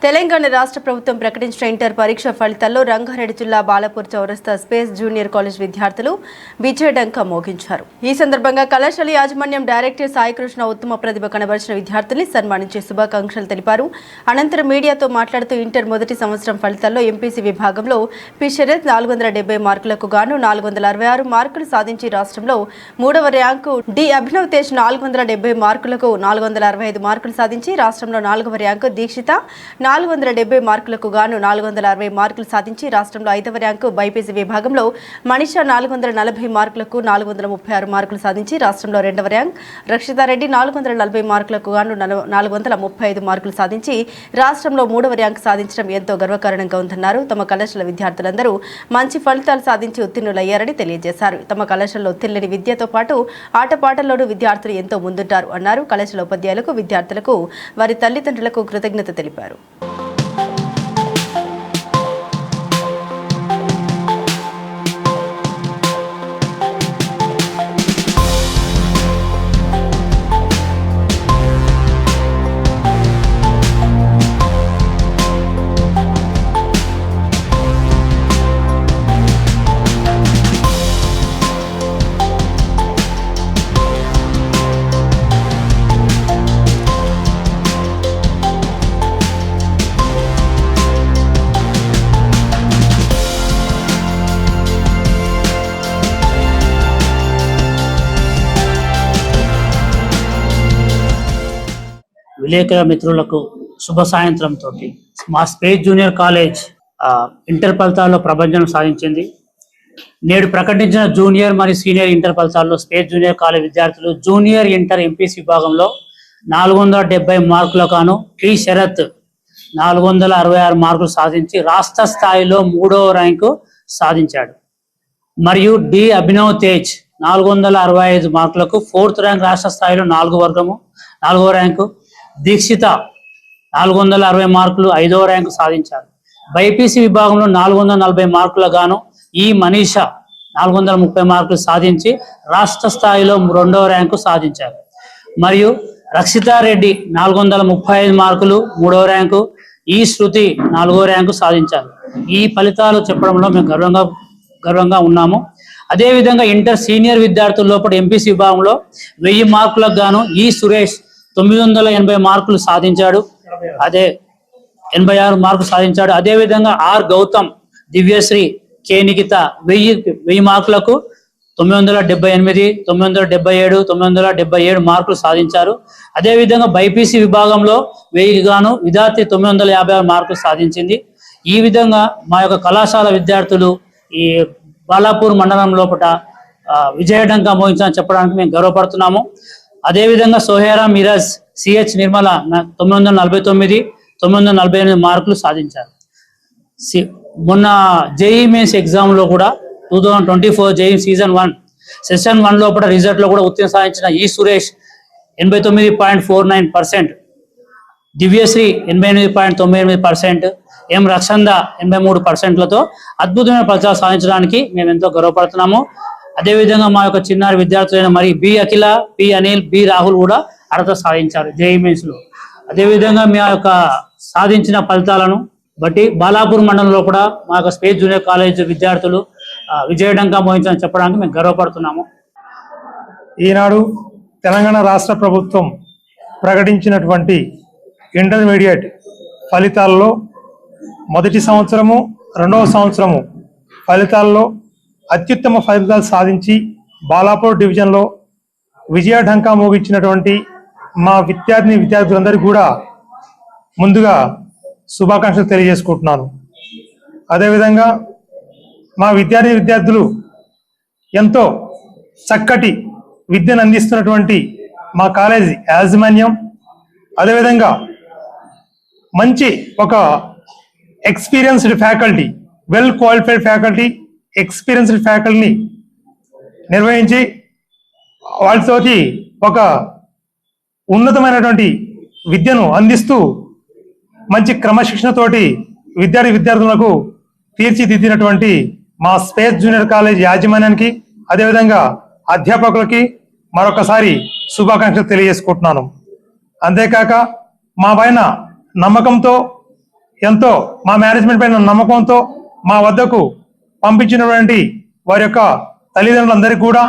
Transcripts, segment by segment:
te Telangana రాష్ట్ర ప్రభుత్వం ప్రకటించిన ఇంటర్ పరీక్ష ఫలితాల్లో రంగారెడ్డి జిల్లా బాలపూర్ చౌరస్తా స్పేస్ జూనియర్ కాలేజ్ విద్యార్థులు విజయడంక మోగించారు. ఈ సందర్భంగా కళాశాల యాజమాన్యం డైరెక్టర్ సాయికృష్ణ ఉత్తమ ప్రతిభ కనబరిచిన విద్యార్థుల్ని సన్మానించే శుభాకాంక్షలు తెలిపారు. అనంతరం మీడియాతో మాట్లాడుతూ ఇంటర్ మొదటి సంవత్సరం ఫలితాల్లో ఎంపీసీ విభాగంలో పి శరత్ నాలుగు వందల డెబ్బై మార్కులకు గాను నాలుగు వందల అరవై ఆరు మార్కులు సాధించి రాష్ట్రంలో మూడవ ర్యాంకు డి అభినవ్ తేజ్ నాలుగు వందల డెబ్బై మార్కులకు నాలుగు వందల అరవై ఐదు మార్కులు సాధించి రాష్ట్రంలో నాలుగవ ర్యాంకు దీక్షిత నాలుగు వందల డెబ్బై మార్కులకు గాను నాలుగు వందల అరవై మార్కులు సాధించి రాష్ట్రంలో ఐదవ ర్యాంకు బైపీసీ విభాగంలో మనిషా నాలుగు వందల నలభై మార్కులకు నాలుగు వందల ముప్పై ఆరు మార్కులు సాధించి రాష్ట్రంలో రెండవ ర్యాంక్. రక్షితారెడ్డి నాలుగు వందల నలభై మార్కులకు గాను నాలుగు వందల ముప్పై ఐదు మార్కులు సాధించి రాష్ట్రంలో మూడవ ర్యాంక్ సాధించడం ఎంతో గర్వకారణంగా ఉందన్నారు. తమ కళాశాల విద్యార్థులందరూ మంచి ఫలితాలు సాధించి ఉత్తీర్ణులయ్యారని తెలియజేశారు. తమ కళాశాలలో ఉత్తీర్ణుని విద్యతో పాటు ఆటపాటల్లోనూ విద్యార్థులు ఎంతో ముందుంటారు అన్నారు. కళాశాల ఉపాధ్యాయులకు విద్యార్థులకు వారి తల్లిదండ్రులకు కృతజ్ఞత తెలిపారు. విలేకరుల మిత్రులకు శుభ సాయంత్రంతో మా స్పేస్ జూనియర్ కాలేజ్ ఇంటర్ ఫలితాల్లో ప్రభంజనం సాధించింది. నేడు ప్రకటించిన జూనియర్ మరియు సీనియర్ ఇంటర్ ఫలితాల్లో స్పేస్ జూనియర్ కాలేజ్ విద్యార్థులు జూనియర్ ఇంటర్ ఎంపీసీ విభాగంలో నాలుగు వందల డెబ్బై మార్కులకాను టీ శరత్ నాలుగు వందల అరవై ఆరు మార్కులు సాధించి రాష్ట్ర స్థాయిలో మూడవ ర్యాంకు సాధించాడు. మరియు డి అభినవ్ తేజ్ నాలుగు వందల అరవై ఐదు మార్కులకు ఫోర్త్ ర్యాంక్ రాష్ట్ర స్థాయిలో నాలుగు వర్గము నాలుగవ ర్యాంకు దీక్షిత నాలుగు వందల అరవై మార్కులు ఐదవ ర్యాంకు సాధించారు. బైపీసీ విభాగంలో నాలుగు వందల నలభై మార్కుల గాను ఈ మనీష నాలుగు వందల ముప్పై మార్కులు సాధించి రాష్ట్ర స్థాయిలో రెండవ ర్యాంకు సాధించారు. మరియు రక్షితారెడ్డి నాలుగు వందల ముప్పై ఐదు మార్కులు మూడవ ర్యాంకు ఈ శృతి నాలుగో ర్యాంకు సాధించారు. ఈ ఫలితాలు చెప్పడంలో మేము గర్వంగా గర్వంగా ఉన్నాము. అదేవిధంగా ఇంటర్ సీనియర్ విద్యార్థుల లోపల ఎంపీసీ విభాగంలో వెయ్యి మార్కులకు గాను ఈ సురేష్ తొమ్మిది వందల ఎనభై మార్కులు సాధించాడు. అదే ఎనభై ఆరు మార్కులు సాధించాడు. అదేవిధంగా ఆర్ గౌతమ్ దివ్యశ్రీ కే నిఖిత వెయ్యి వెయ్యి మార్కులకు తొమ్మిది వందల డెబ్బై ఎనిమిది తొమ్మిది వందల డెబ్బై ఏడు తొమ్మిది వందల డెబ్బై ఏడు మార్కులు సాధించారు. అదేవిధంగా బైపీసీ విభాగంలో వెయ్యికి గాను విద్యార్థి తొమ్మిది వందల యాభై ఆరు మార్కులు సాధించింది. ఈ విధంగా మా యొక్క కళాశాల విద్యార్థులు ఈ బాలాపూర్ మండలం లోపల విజయడంగా మోహించాలని చెప్పడానికి మేము గర్వపడుతున్నాము. అదేవిధంగా సోహేరా మిరాజ్ సిహెచ్ నిర్మల తొమ్మిది వందల నలభై తొమ్మిది తొమ్మిది వందల నలభై ఎనిమిది మార్కులు సాధించారు. సి- మొన్న జేఈ మెయిన్స్ ఎగ్జామ్లో కూడా two thousand twenty four JEE season one session one లోపల రిజల్ట్లో కూడా ఉత్తీర్ణ సాధించిన ఈ సురేష్ ఎనభై తొమ్మిది point four nine percent Divyasri ఎనభై ఎనిమిది పాయింట్ తొంభై ఎనిమిది పర్సెంట్ ఎం రక్షంద ఎనభై మూడు పర్సెంట్లతో అద్భుతమైన ఫలితాలు సాధించడానికి మేము ఎంతో గర్వపడుతున్నాము. అదేవిధంగా మా యొక్క చిన్నారి విద్యార్థులైన మరి B Akhila P Anil B Rahul కూడా అర్హత సాధించారు జేఈమెన్స్లో. అదేవిధంగా మా యొక్క సాధించిన ఫలితాలను బట్టి బాలాపూర్ మండలంలో కూడా మా యొక్క స్పేస్ జూనియర్ కాలేజ్ విద్యార్థులు విజయడంగా మోహించాలని చెప్పడానికి మేము గర్వపడుతున్నాము. ఈనాడు తెలంగాణ రాష్ట్ర ప్రభుత్వం ప్రకటించినటువంటి ఇంటర్మీడియట్ ఫలితాల్లో మొదటి సంవత్సరము రెండవ సంవత్సరము ఫలితాల్లో అత్యుత్తమ ఫలితాలు సాధించి బాలాపూర్ డివిజన్లో విజయ ఢంకా మోగించినటువంటి మా విద్యార్థిని విద్యార్థులందరికీ కూడా ముందుగా శుభాకాంక్షలు తెలియజేసుకుంటున్నాను. అదేవిధంగా మా విద్యార్థి విద్యార్థులు ఎంతో చక్కటి విద్యను అందిస్తున్నటువంటి మా కాలేజీ యాజమాన్యం అదేవిధంగా మంచి ఒక experienced faculty well qualified faculty experienced ఫ్యాకల్ని నిర్వహించి వాళ్ళతోటి ఒక ఉన్నతమైనటువంటి విద్యను అందిస్తూ మంచి క్రమశిక్షణతోటి విద్యార్థి విద్యార్థులకు తీర్చిదిద్దినటువంటి మా స్పేస్ జూనియర్ కాలేజ్ యాజమాన్యానికి అదేవిధంగా అధ్యాపకులకి మరొకసారి శుభాకాంక్షలు తెలియజేసుకుంటున్నాను. అంతేకాక మా పైన నమ్మకంతో ఎంతో మా మేనేజ్మెంట్ పైన నమ్మకంతో మా వద్దకు పంపించినటువంటి వారి యొక్క తల్లిదండ్రులందరికీ కూడా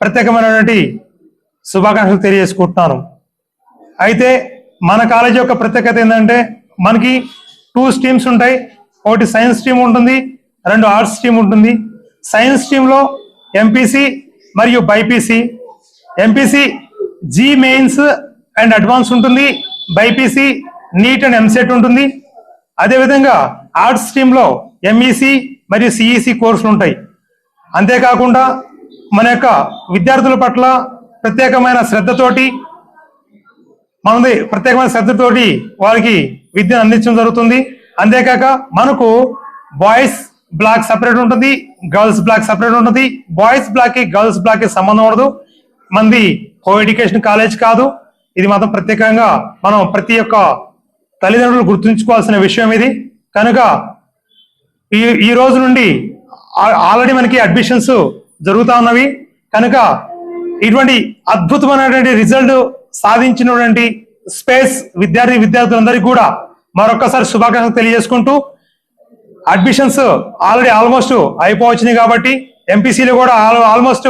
ప్రత్యేకమైనటువంటి శుభాకాంక్షలు తెలియజేసుకుంటున్నాను. అయితే మన కాలేజీ యొక్క ప్రత్యేకత ఏంటంటే మనకి టూ స్ట్రీమ్స్ ఉంటాయి. ఒకటి సైన్స్ స్ట్రీమ్ ఉంటుంది రెండు ఆర్ట్స్ స్ట్రీమ్ ఉంటుంది. సైన్స్ స్ట్రీమ్లో ఎంపీసీ మరియు BiPC. MPC JEE mains and advance ఉంటుంది బైపీసీ నీట్ అండ్ ఎంసెట్ ఉంటుంది. అదేవిధంగా ఆర్ట్స్ స్ట్రీమ్లో ఎంఈసీ మరియు సిఈసి కోర్సులు ఉంటాయి. అంతేకాకుండా మన యొక్క విద్యార్థుల పట్ల ప్రత్యేకమైన శ్రద్ధతోటి మనది ప్రత్యేకమైన శ్రద్ధతోటి వారికి విద్యను అందించడం జరుగుతుంది. అంతేకాక మనకు బాయ్స్ బ్లాక్ సపరేట్ ఉంటుంది గర్ల్స్ బ్లాక్ సపరేట్ ఉంటుంది. బాయ్స్ బ్లాక్కి గర్ల్స్ బ్లాక్కి సంబంధం ఉండదు. మంది కో ఎడ్యుకేషన్ కాలేజ్ కాదు. ఇది మాత్రం ప్రత్యేకంగా మనం ప్రతి ఒక్క తల్లిదండ్రులు గుర్తుంచుకోవాల్సిన విషయం ఇది. కనుక ఈ ఈ రోజు నుండి ఆల్రెడీ మనకి అడ్మిషన్స్ జరుగుతా ఉన్నవి. కనుక ఇటువంటి అద్భుతమైనటువంటి రిజల్ట్ సాధించినటువంటి స్పేస్ విద్యార్థి విద్యార్థులందరికీ కూడా మరొకసారి శుభాకాంక్షలు తెలియజేసుకుంటూ అడ్మిషన్స్ ఆల్రెడీ ఆల్మోస్ట్ అయిపోవచ్చినాయి కాబట్టి ఎంపీసీలు కూడా ఆల్మోస్ట్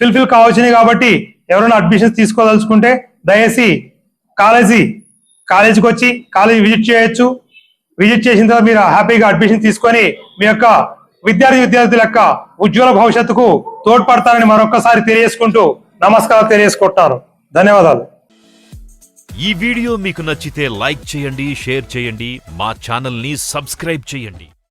ఫిల్ఫిల్ కావచ్చినాయి కాబట్టి ఎవరైనా అడ్మిషన్స్ తీసుకోదలుచుకుంటే దయచేసి కాలేజీ కాలేజీకి వచ్చి కాలేజీ విజిట్ చేయొచ్చు. విజిట్ చేసిన తర్వాత మీరు హ్యాపీగా అడ్మిషన్ తీసుకొని మీ యొక్క విద్యార్థి విద్యార్థుల యొక్క ఉజ్వల భవిష్యత్తుకు తోడ్పడతారని మరొకసారి తెలియజేసుకుంటూ నమస్కారం తెలియజేసుకుంటున్నాను. ధన్యవాదాలు. ఈ వీడియో మీకు నచ్చితే లైక్ చేయండి షేర్ చేయండి మా ఛానల్ని సబ్స్క్రైబ్ చేయండి.